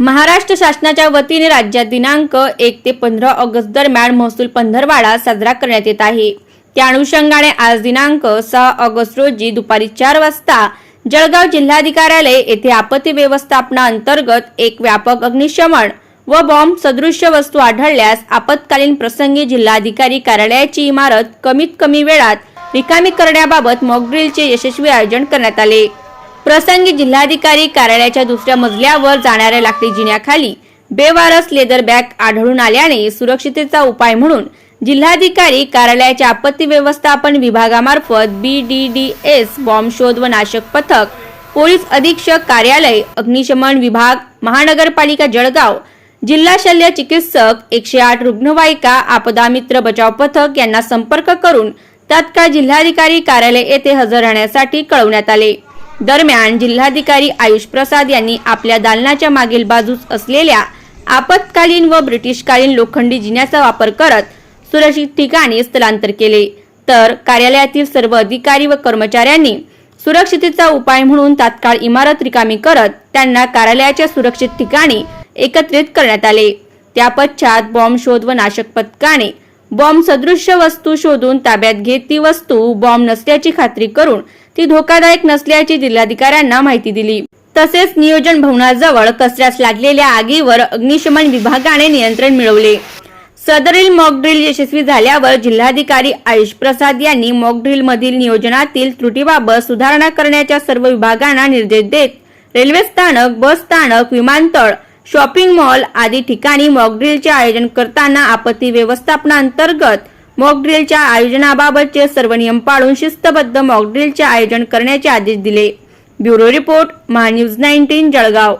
महाराष्ट्र शासनाच्या वतीने राज्यात दिनांक एक ते पंधरा ऑगस्ट दरम्यान महसूल पंधरवाडा साजरा करण्यात येत आहे. त्या अनुषंगाने आज दिनांक सहा ऑगस्ट रोजी दुपारी चार वाजता जळगाव जिल्हाधिकार्यालय येथे आपत्ती व्यवस्थापना अंतर्गत एक व्यापक अग्निशमन व बॉम्ब सदृश्य वस्तू आढळल्यास आपत्कालीन प्रसंगी जिल्हाधिकारी कार्यालयाची इमारत कमीत कमी वेळात रिकामी करण्याबाबत मॉकड्रिलचे यशस्वी आयोजन करण्यात आले. प्रसंगी जिल्हाधिकारी कार्यालयाच्या दुसऱ्या मजल्यावर जाणाऱ्या लाकडी जिन्याखाली बेवारस लेदर बॅग आढळून आल्याने सुरक्षितेचा उपाय म्हणून जिल्हाधिकारी कार्यालयाच्या आपत्ती व्यवस्थापन विभागामार्फत B D D S bomb शोध व नाशक पथक पोलीस अधीक्षक कार्यालय अग्निशमन विभाग महानगरपालिका जळगाव जिल्हा शल्य चिकित्सक एकशे आठ रुग्णवाहिका आपदा मित्र बचाव पथक यांना संपर्क करून तात्काळ जिल्हाधिकारी कार्यालय येथे हजर राहण्यासाठी कळवण्यात आले. दरम्यान जिल्हाधिकारी आयुष प्रसाद यांनी आपल्या दालनाच्या मागील बाजूस असलेल्या आपत्कालीन व ब्रिटिशकालीन लोखंडी जिन्याचा वापर करत सुरक्षित ठिकाणी स्थलांतर केले. तर कार्यालयातील सर्व अधिकारी व कर्मचाऱ्यांनी सुरक्षितेचा उपाय म्हणून तात्काळ इमारत रिकामी करत त्यांना कार्यालयाच्या सुरक्षित ठिकाणी एकत्रित करण्यात आले. त्या पश्चात बॉम्ब शोध व नाशक पथकाने बॉम्ब सदृश्य वस्तू शोधून ताब्यात घेत ती वस्तू बॉम्ब नसल्याची खात्री करून ती धोकादायक नसल्याची जिल्हाधिकाऱ्यांना माहिती दिली. तसेच नियोजन भवनाजवळ कचऱ्यास लागलेल्या आगीवर अग्निशमन विभागाने नियंत्रण मिळवले. सदरील मॉकड्रिल यशस्वी झाल्यावर जिल्हाधिकारी आयुष प्रसाद यांनी मॉकड्रिल मधील नियोजनातील त्रुटीबाबत सुधारणा करण्याच्या सर्व विभागांना निर्देश देत रेल्वे स्थानक बस स्थानक विमानतळ शॉपिंग मॉल आदी ठिकाणी मॉकड्रिलचे आयोजन करताना आपत्ती व्यवस्थापनाअंतर्गत मॉकड्रिलच्या आयोजनाबाबतचे सर्व नियम पाळून शिस्तबद्ध मॉकड्रिलचे आयोजन करण्याचे आदेश दिले. Bureau report Mahanews nineteen Jalgaon.